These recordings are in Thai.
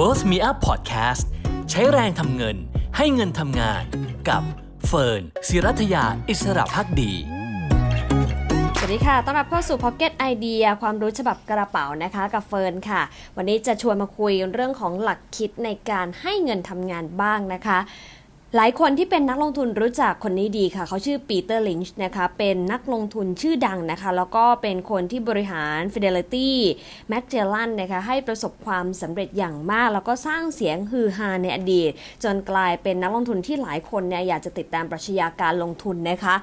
Worth Me Up Podcast ใช้แรงทำเงินให้เงินทำงานกับเฟิร์นศิรัทยาอิสระพักดี สวัสดีค่ะ ต้อนรับเข้าสู่ Pocket Idea ความรู้ฉบับกระเป๋านะคะกับเฟิร์นค่ะ วันนี้จะชวนมาคุยเรื่องของหลักคิดในการให้เงินทำงานบ้างนะคะ หลายคนที่เป็นนักลงทุนรู้จักคนนี้ดีค่ะ เขาชื่อปีเตอร์ลินช์นะคะ เป็นนักลงทุนชื่อดังนะคะ แล้วก็เป็นคนที่บริหาร Fidelity Magellan นะคะให้ประสบความสำเร็จอย่างมาก แล้วก็สร้างเสียงฮือฮาในอดีต จนกลายเป็นนักลงทุนที่หลายคนเนี่ยอยากจะติดตามปรัชญาการลงทุนนะคะ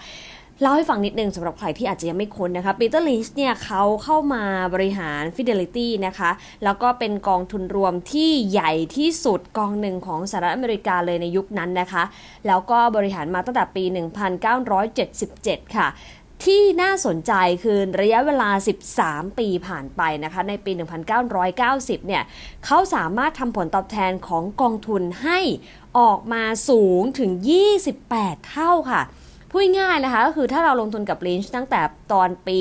เล่าให้ฟังนิดนึงสำหรับใครที่อาจจะยังไม่คุ้นนะคะปีเตอร์ลินช์เนี่ยเขาเข้ามาบริหาร Fidelity นะคะ แล้วก็เป็นกองทุนรวมที่ใหญ่ที่สุดกองหนึ่งของสหรัฐอเมริกาเลยในยุคนั้นนะคะ แล้วก็บริหารมาตั้งแต่ปี 1977 ค่ะที่น่าสนใจคือระยะเวลา 13 ปีผ่านไปนะคะ ในปี 1990 เนี่ยเขาสามารถทำผลตอบแทนของกองทุนให้ออกมาสูงถึง 28 เท่าค่ะ พูดง่ายนะคะก็คือถ้าเราลงทุนกับลินช์ตั้งแต่ตอนปี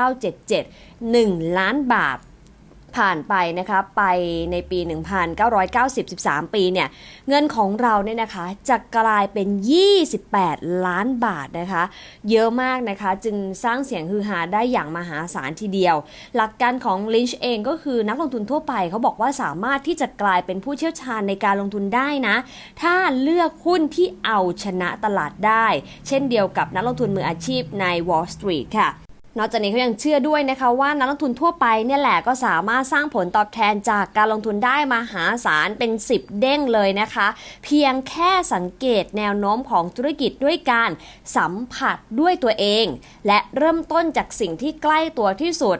1977 1 ล้านบาท ผ่านไปนะคะไปในปี 1,993 ปีเนี่ยเงินของเราเนี่ยนะคะจะกลายเป็น 28 ล้านบาทนะคะ เยอะมากนะคะจึงสร้างเสียงฮือฮาได้อย่างมหาศาลทีเดียว หลักการของลินช์เองก็คือนักลงทุนทั่วไปเขาบอกว่าสามารถที่จะกลายเป็นผู้เชี่ยวชาญในการลงทุนได้นะ ถ้าเลือกหุ้นที่เอาชนะตลาดได้ เช่นเดียวกับนักลงทุนมืออาชีพใน Wall Street ค่ะ นอกจากนี้เขายังเชื่อด้วยนะคะว่านักลงทุนทั่วไปเนี่ยแหละก็สามารถสร้างผลตอบแทนจากการลงทุนได้มหาศาลเป็น 10 เด้งเลยนะคะ เพียงแค่สังเกตแนวโน้มของธุรกิจด้วยการสัมผัสด้วยตัวเอง และเริ่มต้นจากสิ่งที่ใกล้ตัวที่สุด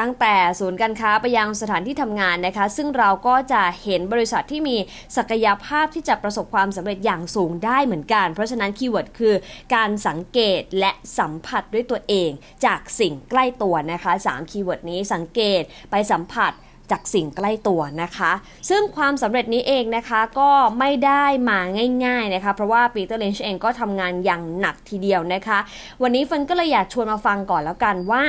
ตั้งแต่ศูนย์การค้าไปยังสถานที่ทำงานนะคะ ซึ่งเราก็จะเห็นบริษัทที่มีศักยภาพที่จะประสบความสำเร็จอย่างสูงได้เหมือนกัน เพราะฉะนั้นคีย์เวิร์ดคือ การสังเกตและสัมผัสด้วยตัวเอง จากสิ่งใกล้ตัวนะคะ3คีย์เวิร์ดนี้สังเกตไปสัมผัสจากสิ่งใกล้ตัวนะคะ ซึ่งความสำเร็จนี้เองนะคะก็ไม่ได้มาง่าย ๆนะคะ เพราะว่าปีเตอร์เลนช์เองก็ทำงานอย่างหนักทีเดียวนะคะ วันนี้เฟินก็เลยอยากชวนมาฟังก่อนแล้วกันว่า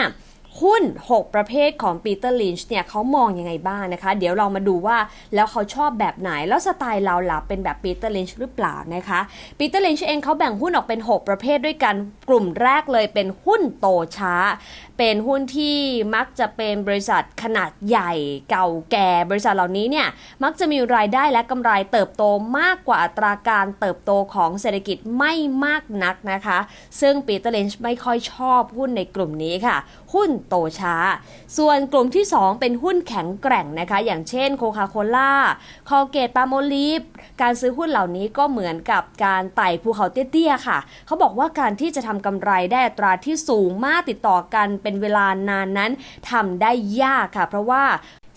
หุ้น 6 ประเภทของปีเตอร์ลินช์เนี่ยเขามองยังไงบ้างนะคะ เดี๋ยวเรามาดูว่าแล้วเขาชอบแบบไหน แล้วสไตล์เราหล่ะเป็นแบบปีเตอร์ลินช์หรือเปล่านะคะปีเตอร์ลินช์เองเขาแบ่งหุ้นออกเป็น 6 ประเภทด้วยกันกลุ่มแรกเลยเป็นหุ้นโตช้า เป็นหุ้นที่มักจะเป็นบริษัทขนาดใหญ่เก่าแก่บริษัทเหล่านี้เนี่ยมักจะมีรายได้และกำไรเติบโตมากกว่าอัตราการเติบโตของเศรษฐกิจไม่มากนักนะคะ ซึ่งปีเตอร์ลินช์ไม่ค่อยชอบหุ้นในกลุ่มนี้ค่ะ หุ้นโตช้า ส่วนกลุ่มที่ 2 เป็นหุ้นแข็งแกร่งนะคะ อย่างเช่นโคคาโคล่าคอเกตปาโมลีฟการซื้อหุ้นเหล่านี้ก็เหมือนกับการไต่ภูเขาเตี้ยๆค่ะ เขาบอกว่าการที่จะทำกำไรได้อัตราที่สูงมากติดต่อกันเป็นเวลานานนั้นทำได้ยากค่ะ เพราะว่า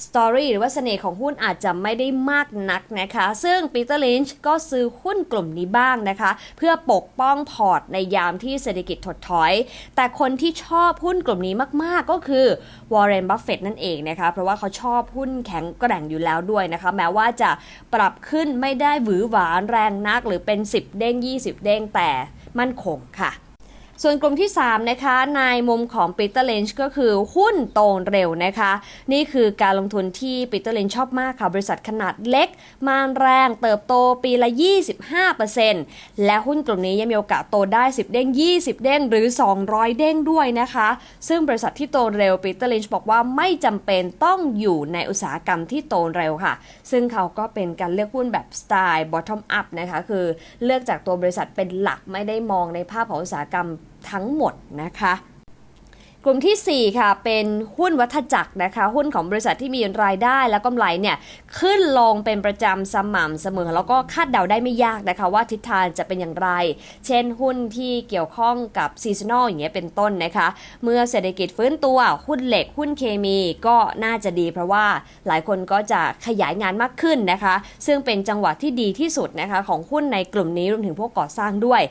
สตอรี่หรือว่าเสน่ห์ของหุ้นอาจจะไม่ได้มากนักนะคะ ซึ่งปีเตอร์ลินช์ก็ซื้อหุ้นกลุ่มนี้บ้างนะคะ เพื่อปกป้องพอร์ตในยามที่เศรษฐกิจถดถอย แต่คนที่ชอบหุ้นกลุ่มนี้มากๆก็คือวอร์เรนบัฟเฟตนั่นเองนะคะ เพราะว่าเขาชอบหุ้นแข็งแกร่งอยู่แล้วด้วยนะคะ แม้ว่าจะปรับขึ้นไม่ได้หวือหวาแรงนักหรือเป็น 10 เด้ง 20 เด้งแต่มั่นคงค่ะ ส่วนกลุ่มที่ 3 นะคะ ในมุมของปีเตอร์เลนช์ก็คือหุ้นโตเร็วนะคะ นี่คือการลงทุนที่ปีเตอร์เลนช์ชอบมากค่ะ บริษัทขนาดเล็ก มาแรงเติบโตปีละ 25%และหุ้นกลุ่มนี้ยังมีโอกาสโตได้ 10 เด้ง 20 เด้งหรือ 200 เด้งด้วยนะคะ ซึ่งบริษัทที่โตเร็วปีเตอร์เลนช์บอกว่าไม่จำเป็นต้องอยู่ในอุตสาหกรรมที่โตเร็วค่ะ ซึ่งเขาก็เป็นการเลือกหุ้นแบบสไตล์ bottom up นะคะ คือเลือกจากตัวบริษัทเป็นหลักไม่ได้มองในภาพของอุตสาหกรรม ทั้งหมดนะคะกลุ่มที่ 4 ค่ะ เป็นหุ้นวัฏจักรนะคะ หุ้นของบริษัทที่มีรายได้และกำไรเนี่ย ขึ้นลงเป็นประจำสม่ำเสมอ แล้วก็คาดเดาได้ไม่ยากนะคะ ว่าทิศทางจะเป็นอย่างไร เช่นหุ้นที่เกี่ยวข้องกับซีซันอลอย่างเงี้ยเป็นต้นนะคะ เมื่อเศรษฐกิจฟื้นตัวหุ้นเหล็กหุ้นเคมีก็น่าจะดี เพราะว่าหลายคนก็จะขยายงานมากขึ้นนะคะ ซึ่งเป็นจังหวะที่ดีที่สุดนะคะของหุ้นในกลุ่มนี้รวมถึงพวกก่อสร้างด้วย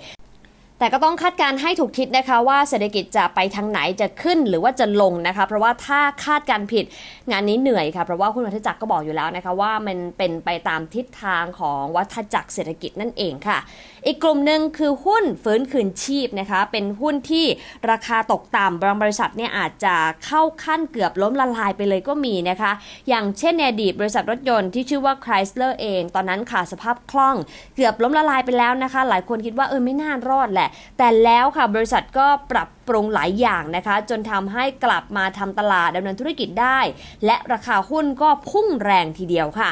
แต่ก็ต้องคาดการให้ถูกทิศนะคะว่าเศรษฐกิจจะไปทางไหนจะขึ้นหรือว่าจะลงนะคะ เพราะว่าถ้าคาดการผิดงานนี้เหนื่อยค่ะ เพราะว่าคุณวัฒจักรก็บอกอยู่แล้วนะคะว่ามันเป็นไปตามทิศทางของวัฏจักรเศรษฐกิจนั่นเองค่ะอีกกลุ่มหนึ่งคือหุ้นฟื้นคืนชีพนะคะ เป็นหุ้นที่ราคาตกต่ำบางบริษัทเนี่ยอาจจะเข้าขั้นเกือบล้มละลายไปเลยก็มีนะคะ อย่างเช่นในอดีตบริษัทรถยนต์ที่ชื่อว่า Chrysler เอง ตอนนั้นขาดสภาพคล่องเกือบล้มละลายไปแล้วนะคะ หลายคนคิดว่าเออไม่น่ารอดแหละ แต่แล้วค่ะบริษัทก็ปรับปรุงหลายอย่างนะคะ จนทำให้กลับมาทำตลาดดำเนินธุรกิจได้ และราคาหุ้นก็พุ่งแรงทีเดียวค่ะ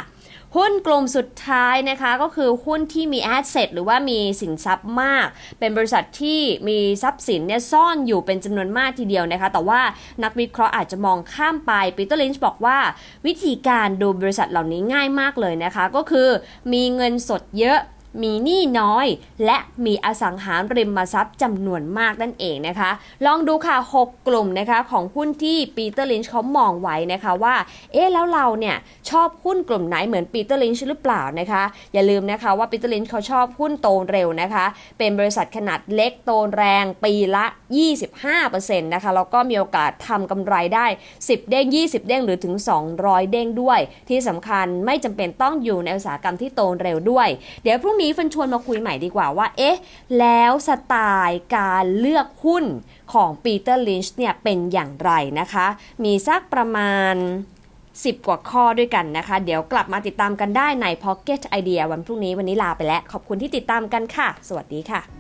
หุ้นกลุ่มสุดท้ายนะคะก็คือหุ้นที่มีแอสเซทหรือว่ามีสินทรัพย์มาก เป็นบริษัทที่มีทรัพย์สินเนี่ยซ่อนอยู่เป็นจำนวนมากทีเดียวนะคะ แต่ว่านักวิเคราะห์อาจจะมองข้ามไปปีเตอร์ลินช์บอกว่า วิธีการดูบริษัทเหล่านี้ง่ายมากเลยนะคะ ก็คือมีเงินสดเยอะ มีหนี้น้อย และมีอสังหาริมทรัพย์จำนวนมากนั่นเองนะคะ ลองดูค่ะ 6 กลุ่มนะคะของหุ้นที่ปีเตอร์ลินช์เขามองไว้นะคะว่า เอ๊ะแล้วเราเนี่ยชอบหุ้นกลุ่มไหนเหมือนปีเตอร์ลินช์หรือเปล่านะคะ อย่าลืมนะคะว่าปีเตอร์ลินช์เขาชอบหุ้นโตเร็วนะคะ เป็นบริษัทขนาดเล็กโตแรงปีละ 25%นะคะแล้วก็มีโอกาสทำกำไรได้ 10 เด้ง 20 เด้งหรือถึง 200 เด้งด้วย ที่สำคัญไม่จำเป็นต้องอยู่ในอุตสาหกรรมที่โตเร็วด้วย เดี๋ยวพรุ่งนี้ี้ฟันชวนมาคุยใหม่ดีกว่าว่า เอ๊ะ แล้วสไตล์การเลือกหุ้นของปีเตอร์ลินช์เนี่ยเป็นอย่างไรนะคะ มีสักประมาณ 10 กว่าข้อด้วยกันนะคะ เดี๋ยวกลับมาติดตามกันได้ใน Pocket Idea วันพรุ่งนี้วันนี้ลาไปแล้ว ขอบคุณที่ติดตามกันค่ะ สวัสดีค่ะ